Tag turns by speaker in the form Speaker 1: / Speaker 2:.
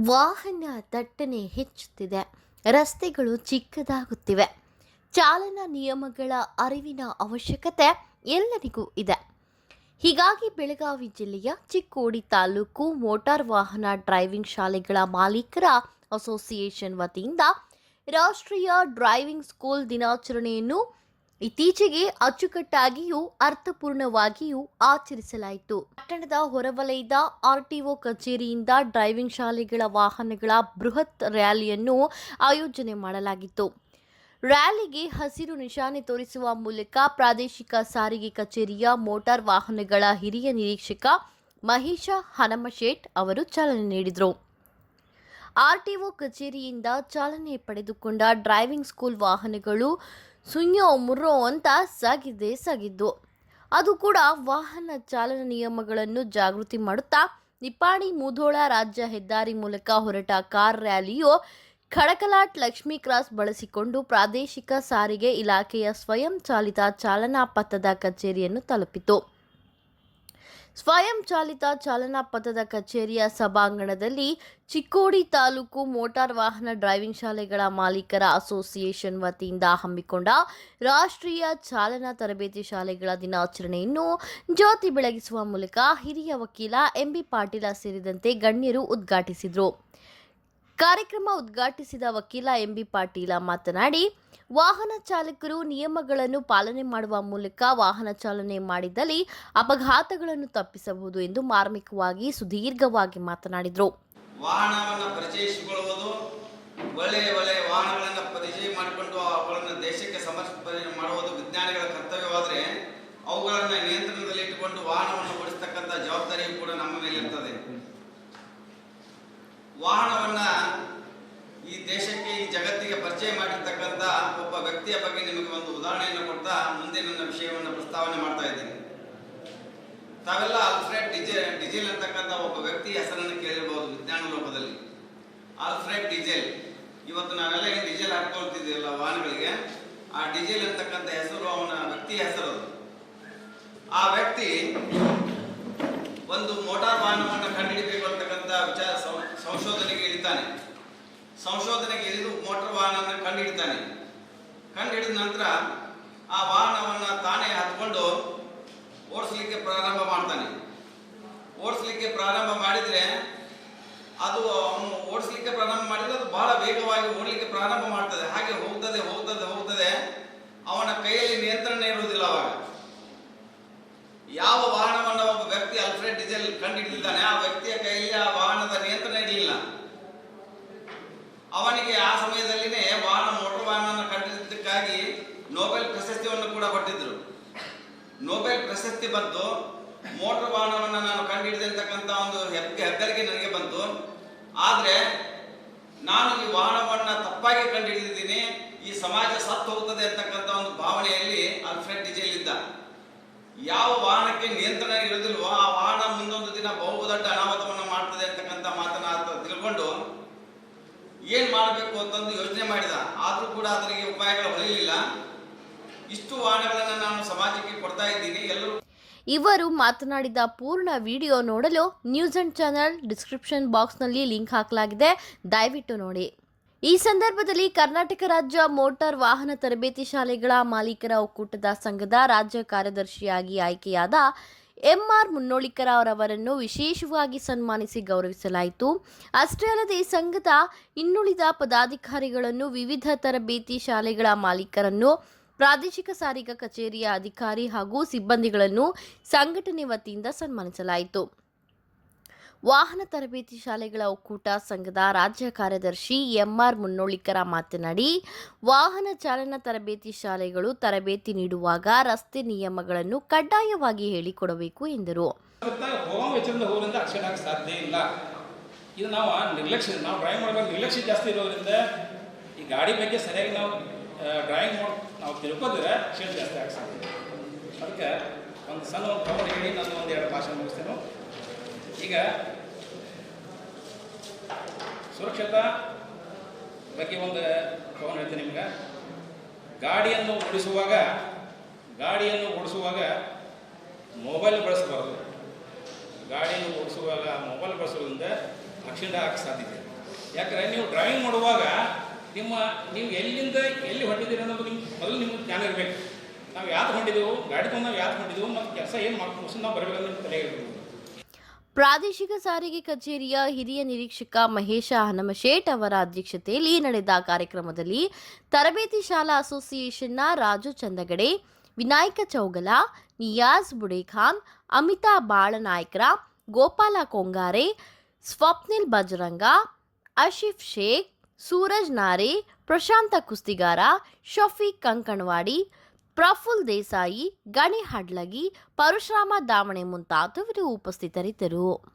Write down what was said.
Speaker 1: ವಾಹನ ದಟ್ಟಣೆ ಹೆಚ್ಚುತ್ತಿದೆ. ರಸ್ತೆಗಳು ಚಿಕ್ಕದಾಗುತ್ತಿವೆ. ಚಾಲನಾ ನಿಯಮಗಳ ಅರಿವಿನ ಅವಶ್ಯಕತೆ ಎಲ್ಲರಿಗೂ ಇದೆ. ಹೀಗಾಗಿ ಬೆಳಗಾವಿ ಜಿಲ್ಲೆಯ ಚಿಕ್ಕೋಡಿ ತಾಲೂಕು ಮೋಟಾರ್ ವಾಹನ ಡ್ರೈವಿಂಗ್ ಶಾಲೆಗಳ ಮಾಲೀಕರ ಅಸೋಸಿಯೇಷನ್ ವತಿಯಿಂದ ರಾಷ್ಟ್ರೀಯ ಡ್ರೈವಿಂಗ್ ಸ್ಕೂಲ್ ದಿನಾಚರಣೆಯನ್ನು ಇತ್ತೀಚೆಗೆ ಅಚ್ಚುಕಟ್ಟಾಗಿಯೂ ಅರ್ಥಪೂರ್ಣವಾಗಿಯೂ ಆಚರಿಸಲಾಯಿತು. ಪಟ್ಟಣದ ಹೊರವಲಯದ ಆರ್ಟಿಒ ಕಚೇರಿಯಿಂದ ಡ್ರೈವಿಂಗ್ ಶಾಲೆಗಳ ವಾಹನಗಳ ಬೃಹತ್ ರ್ಯಾಲಿಯನ್ನು ಆಯೋಜನೆ ಮಾಡಲಾಗಿತ್ತು. ರ್ಯಾಲಿಗೆ ಹಸಿರು ನಿಶಾನೆ ತೋರಿಸುವ ಮೂಲಕ ಪ್ರಾದೇಶಿಕ ಸಾರಿಗೆ ಕಚೇರಿಯ ಮೋಟಾರ್ ವಾಹನಗಳ ಹಿರಿಯ ನಿರೀಕ್ಷಕ ಮಹೇಶ ಹನಮಶೇಟ್ ಅವರು ಚಾಲನೆ ನೀಡಿದರು. ಆರ್ಟಿಒ ಕಚೇರಿಯಿಂದ ಚಾಲನೆ ಪಡೆದುಕೊಂಡ ಡ್ರೈವಿಂಗ್ ಸ್ಕೂಲ್ ವಾಹನಗಳು ಸುಯ್ಯೋ ಮುರ್ರೋ ಅಂತ ಸಾಗಿದೆ, ಸಾಗಿದ್ದು. ಅದು ಕೂಡ ವಾಹನ ಚಾಲನ ನಿಯಮಗಳನ್ನು ಜಾಗೃತಿ ಮಾಡುತ್ತಾ, ನಿಪ್ಪಾಣಿ ಮುಧೋಳ ರಾಜ್ಯ ಹೆದ್ದಾರಿ ಮೂಲಕ ಹೊರಟ ಕಾರ್ ರ್ಯಾಲಿಯು ಖಡಕಲಾಟ್ ಲಕ್ಷ್ಮೀ ಕ್ರಾಸ್ ಬಳಸಿಕೊಂಡು ಪ್ರಾದೇಶಿಕ ಸಾರಿಗೆ ಇಲಾಖೆಯ ಸ್ವಯಂ ಚಾಲಿತ ಚಾಲನಾ ಪಥದ ಕಚೇರಿಯನ್ನು ತಲುಪಿತು. ಸ್ವಯಂ ಚಾಲಿತ ಚಾಲನಾ ಪಥದ ಕಚೇರಿಯ ಸಭಾಂಗಣದಲ್ಲಿ ಚಿಕ್ಕೋಡಿ ತಾಲೂಕು ಮೋಟಾರ್ ವಾಹನ ಡ್ರೈವಿಂಗ್ ಶಾಲೆಗಳ ಮಾಲೀಕರ ಅಸೋಸಿಯೇಷನ್ ವತಿಯಿಂದ ಹಮ್ಮಿಕೊಂಡ ರಾಷ್ಟ್ರೀಯ ಚಾಲನಾ ತರಬೇತಿ ಶಾಲೆಗಳ ದಿನಾಚರಣೆಯನ್ನು ಜ್ಯೋತಿ ಬೆಳಗಿಸುವ ಮೂಲಕ ಹಿರಿಯ ವಕೀಲ ಎಂಬಿ ಪಾಟೀಲ ಸೇರಿದಂತೆ ಗಣ್ಯರು ಉದ್ಘಾಟಿಸಿದರು. ಕಾರ್ಯಕ್ರಮ ಉದ್ಘಾಟಿಸಿದ ವಕೀಲ ಎಂಬಿ ಪಾಟೀಲ ಮಾತನಾಡಿ, ವಾಹನ ಚಾಲಕರು ನಿಯಮಗಳನ್ನು ಪಾಲನೆ ಮಾಡುವ ಮೂಲಕ ವಾಹನ ಚಾಲನೆ ಮಾಡಿದಲ್ಲಿ ಅಪಘಾತಗಳನ್ನು ತಪ್ಪಿಸಬಹುದು ಎಂದು ಮಾರ್ಮಿಕವಾಗಿ ಸುದೀರ್ಘವಾಗಿ ಮಾತನಾಡಿದರು.
Speaker 2: ವಾಹನವನ್ನು ಪರಿಚಯಿಸಿಕೊಳ್ಳುವುದು ಒಳ್ಳೆಯ ಒಳ್ಳೆಯ ವಾಹನಗಳನ್ನು ಪರಿಚಯ ಮಾಡಿಕೊಂಡು ಅವುಗಳನ್ನು ದೇಶಕ್ಕೆ ಸಮರ್ಪಣೆ ಮಾಡುವುದು ವಿಜ್ಞಾನಿಗಳ ಕರ್ತವ್ಯವಾದರೆ, ಅವುಗಳನ್ನು ನಿಯಂತ್ರಣದಲ್ಲಿಟ್ಟುಕೊಂಡು ವಾಹನವನ್ನು ಓಡಿಸತಕ್ಕಂಥ ಜವಾಬ್ದಾರಿಯೂ ಕೂಡ ನಮ್ಮ ಮೇಲಿರ್ತದೆ. ವಾಹನವನ್ನ ಈ ದೇಶಕ್ಕೆ, ಈ ಜಗತ್ತಿಗೆ ಪರಿಚಯ ಮಾಡಿರ್ತಕ್ಕಂಥ ಒಬ್ಬ ವ್ಯಕ್ತಿಯ ಬಗ್ಗೆ ನಿಮಗೆ ಒಂದು ಉದಾಹರಣೆಯನ್ನು ಕೊಡ್ತಾ ಮುಂದೆ ನನ್ನ ವಿಷಯವನ್ನು ಪ್ರಸ್ತಾವನೆ ಮಾಡ್ತಾ ಇದ್ದೀನಿ. ತಾವೆಲ್ಲ ಆಲ್ಫ್ರೆಡ್ ಡಿಜೆ, ಡಿಜೆಲ್ ಅಂತಕ್ಕಂಥ ಒಬ್ಬ ವ್ಯಕ್ತಿ ಹೆಸರನ್ನು ಕೇಳಿರಬಹುದು ವಿಜ್ಞಾನ ಲೋಕದಲ್ಲಿ. Alfred Diesel. ಇವತ್ತು ನಾವೆಲ್ಲ ಏನು ಡಿಜೆಲ್ ಹಾಕೊಳ್ತಿದ್ದೀವಲ್ಲ ವಾಹನಗಳಿಗೆ? ಆ ಡಿಜೆಲ್ ಅಂತಕ್ಕಂಥ ಹೆಸರು ಅವನ ವ್ಯಕ್ತಿಯ ಹೆಸರು. ಆ ವ್ಯಕ್ತಿ ಒಂದು ಮೋಟಾರ್ ವಾಹನವನ್ನು ಸಂ- ಸಂಶೋಧನೆಗೆ ಇಳಿತಾನೆ ಸಂಶೋಧನೆಗೆ ಇಳಿದು ಮೋಟಾರ್ ಹಿಡಿತಾನೆ. ಕಂಡು ಹಿಡಿದ ನಂತರ ಆ ವಾಹನವನ್ನು ತಾನೇ ಹತ್ಕೊಂಡು ಓಡಿಸ್ಲಿಕ್ಕೆ ಪ್ರಾರಂಭ ಮಾಡ್ತಾನೆ. ಓಡಿಸ್ಲಿಕ್ಕೆ ಪ್ರಾರಂಭ ಮಾಡಿದರೆ ಅದು ಅವನು ಓಡಿಸ್ಲಿಕ್ಕೆ ಪ್ರಾರಂಭ ಮಾಡಿದರೆ ಅದು ಬಹಳ ವೇಗವಾಗಿ ಓಡಲಿಕ್ಕೆ ಪ್ರಾರಂಭ ಮಾಡ್ತದೆ. ಹಾಗೆ ಹೋಗ್ತದೆ ಹೋಗ್ತದೆ ಹೋಗ್ತದೆ. ಅವನ ಕೈಯಲ್ಲಿ ನಿಯಂತ್ರಣ ಇರುವುದಿಲ್ಲ ಅವಾಗ. ಯಾವ ವಾಹನವನ್ನು ಒಬ್ಬ ವ್ಯಕ್ತಿ ಅಲ್ಫ್ರೆಡ್ ಡಿಸೇಲ್ ಕಂಡು ಹಿಡಿದಿದ್ದಾನೆ, ಆ ವ್ಯಕ್ತಿಯ ಕೈಯಲ್ಲಿ ಆ ವಾಹನದ ನಿಯಂತ್ರಣ ಇರಲಿಲ್ಲ ಅವನಿಗೆ ಆ ಸಮಯದಲ್ಲಿನೇ ವಾಹನ ಮೋಟರ್ ವಾಹನ ಕಂಡಿದ್ದಕ್ಕಾಗಿ ನೋಬೆಲ್ ಪ್ರಶಸ್ತಿಯನ್ನು ಕೂಡ ಕೊಟ್ಟಿದ್ರು. ನೋಬೆಲ್ ಪ್ರಶಸ್ತಿ ಬಂತು. ಮೋಟರ್ ವಾಹನವನ್ನು ನಾನು ಅಂತಕ್ಕಂಥ ಒಂದು ಹೆಗ್ ಹೆಗ್ಗಳಿಕೆ ನನಗೆ ಬಂತು. ಆದರೆ ನಾನು ಈ ವಾಹನವನ್ನು ತಪ್ಪಾಗಿ ಕಂಡುಹಿಡಿದಿದ್ದೀನಿ ಈ ಸಮಾಜ ಸತ್ತು ಹೋಗುತ್ತದೆ ಅಂತಕ್ಕಂಥ ಒಂದು ಭಾವನೆಯಲ್ಲಿ ಅಲ್ಫ್ರೆಡ್ ಡಿಜೆಲ್ ಇದ್ದ ಯಾವ ವಾಹನಕ್ಕೆ ನಿಯಂತ್ರಣ ಇರೋದಿಲ್ವೋ ಆ ವಾಹನ ಮುಂದೊಂದು ದಿನ ಬಹುದೊಡ್ಡ ಅನಾಹುತವನ್ನು ಮಾಡ್ತದೆ ಅಂತಕ್ಕಂಥ ಮಾತನ್ನ ಆತ ತಿಳ್ಕೊಂಡು ಏನ್ ಮಾಡಬೇಕು ಅಂತಂದು ಯೋಜನೆ ಮಾಡಿದ. ಆದರೂ ಕೂಡ ಅದರಿಗೆ ಉಪಾಯಗಳು ಹೊಳಿಲಿಲ್ಲ ಇಷ್ಟು ವಾಹನಗಳನ್ನು ನಾನು ಸಮಾಜಕ್ಕೆ ಕೊಡ್ತಾ ಇದ್ದೀನಿ. ಎಲ್ಲರೂ
Speaker 1: ಇವರು ಮಾತನಾಡಿದ ಪೂರ್ಣ ವಿಡಿಯೋ ನೋಡಲು ನ್ಯೂಸ್ ಅಂಡ್ ಚಾನಲ್ ಡಿಸ್ಕ್ರಿಪ್ಷನ್ ಬಾಕ್ಸ್ನಲ್ಲಿ ಲಿಂಕ್ ಹಾಕಲಾಗಿದೆ. ದಯವಿಟ್ಟು ನೋಡಿ. ಈ ಸಂದರ್ಭದಲ್ಲಿ ಕರ್ನಾಟಕ ರಾಜ್ಯ ಮೋಟಾರ್ ವಾಹನ ತರಬೇತಿ ಶಾಲೆಗಳ ಮಾಲೀಕರ ಒಕ್ಕೂಟದ ಸಂಘದ ರಾಜ್ಯ ಕಾರ್ಯದರ್ಶಿಯಾಗಿ ಆಯ್ಕೆಯಾದ ಎಂಆರ್ ಮುನ್ನೋಳಿಕರ ಅವರನ್ನು ವಿಶೇಷವಾಗಿ ಸನ್ಮಾನಿಸಿ ಗೌರವಿಸಲಾಯಿತು. ಅಷ್ಟೇ ಅಲ್ಲದೆ ಸಂಘದ ಇನ್ನುಳಿದ ಪದಾಧಿಕಾರಿಗಳನ್ನು, ವಿವಿಧ ತರಬೇತಿ ಶಾಲೆಗಳ ಮಾಲೀಕರನ್ನು, ಪ್ರಾದೇಶಿಕ ಸಾರಿಗೆ ಕಚೇರಿಯ ಅಧಿಕಾರಿ ಹಾಗೂ ಸಿಬ್ಬಂದಿಗಳನ್ನು ಸಂಘಟನೆ ವತಿಯಿಂದ ಸನ್ಮಾನಿಸಲಾಯಿತು. ವಾಹನ ತರಬೇತಿ ಶಾಲೆಗಳ ಒಕ್ಕೂಟ ಸಂಘದ ರಾಜ್ಯ ಕಾರ್ಯದರ್ಶಿ ಎಂಆರ್ ಮುನ್ನೋಳಿಕರ ಮಾತನಾಡಿ, ವಾಹನ ಚಾಲನಾ ತರಬೇತಿ ಶಾಲೆಗಳು ತರಬೇತಿ ನೀಡುವಾಗ ರಸ್ತೆ ನಿಯಮಗಳನ್ನು ಕಡ್ಡಾಯವಾಗಿ ಹೇಳಿಕೊಡಬೇಕು ಎಂದರು.
Speaker 3: ಇದು ನಾವು ನಿರ್ಲಕ್ಷ್ಯ, ನಾವು ಡ್ರಾಯಿಂಗ್ ಮಾಡಬೇಕು ನಿರ್ಲಕ್ಷ್ಯ ಜಾಸ್ತಿ ಇರೋದ್ರಿಂದ ಈ ಗಾಡಿ ಬಗ್ಗೆ ಸರಿಯಾಗಿ ನಾವು ಡ್ರಾಯಿಂಗ್ ಮಾಡಿ, ನಾವು ತಿಳ್ಕೊಂಡ್ರೆ ಜಾಸ್ತಿ. ಅದಕ್ಕೆ ಒಂದು ಸಣ್ಣ ಒಂದು ಕವರ್ ಹೇಳಿ ನಾನು ಒಂದು ಎರಡು ಭಾಷೆ ಮುಗಿಸ್ತೇನೆ. ಈಗ ಸುರಕ್ಷತಾ ಬಗ್ಗೆ ಒಂದು ಕವನ ಹೇಳ್ತೀನಿ ನಿಮ್ಗೆ. ಗಾಡಿಯನ್ನು ಓಡಿಸುವಾಗ ಗಾಡಿಯನ್ನು ಓಡಿಸುವಾಗ ಮೊಬೈಲ್ ಬಳಸಬಾರ್ದು. ಗಾಡಿಯನ್ನು ಓಡಿಸುವಾಗ ಮೊಬೈಲ್ ಬಳಸೋದ್ರಿಂದ ಆಕ್ಸಿಡೆಂಟ್ ಆಗಕ್ಕೆ ಸಾಧ್ಯತೆ ಯಾಕಂದರೆ ನೀವು ಡ್ರೈವಿಂಗ್ ಮಾಡುವಾಗ ನಿಮ್ಮ, ನೀವು ಎಲ್ಲಿಂದ ಎಲ್ಲಿ ಹೊಂಟಿದ್ದೀರಿ ಅನ್ನೋದು ನಿಮ್ಗೆ ಮೊದಲು ನಿಮ್ಗೆ ಜ್ಞಾನ ಇರಬೇಕು. ನಾವು ಯಾವ್ದು ಹೊಂಟಿದ್ದೆವು ಗಾಡಿ ತೊಗೊಂಡು ನಾವು ಯಾವ್ದು ಹೊಂಟಿದ್ದೆವು ಮತ್ತು ಕೆಲಸ ಏನು ಮಾಡ್ಕೊಂಡು ನಾವು ಬರಬೇಕಂತ ತಲೆ ಇರಬೇಕು
Speaker 1: ಪ್ರಾದೇಶಿಕ ಸಾರಿಗೆ ಕಚೇರಿಯ ಹಿರಿಯ ನಿರೀಕ್ಷಕ ಮಹೇಶ ಹನಮಶೇಟ್ ಅವರ ಅಧ್ಯಕ್ಷತೆಯಲ್ಲಿ ನಡೆದ ಕಾರ್ಯಕ್ರಮದಲ್ಲಿ ತರಬೇತಿ ಶಾಲಾ ಅಸೋಸಿಯೇಷನ್ನ ರಾಜು ಚಂದಗಡೆ, ವಿನಾಯಕ ಚೌಗಲ, ನಿಯಾಜ್ ಬುಡೇಖಾನ್, ಅಮಿತಾ ಬಾಳನಾಯ್ಕರ, ಗೋಪಾಲ ಕೊಂಗಾರೆ, ಸ್ವಪ್ನಿಲ್ ಬಜರಂಗ, ಅಶಿಫ್ ಶೇಖ್, ಸೂರಜ್ ನಾರೆ, ಪ್ರಶಾಂತ ಕುಸ್ತಿಗಾರ, ಶಫೀಕ್ ಕಂಕಣವಾಡಿ ಪ್ರಫುಲ್ ದೇಸಾಯಿ ಗಣಿ ಹಡ್ಲಗಿ ಪರಶುರಾಮ ದಾವಣೆ ಮುಂತಾದವರು ಉಪಸ್ಥಿತರಿದ್ದರು.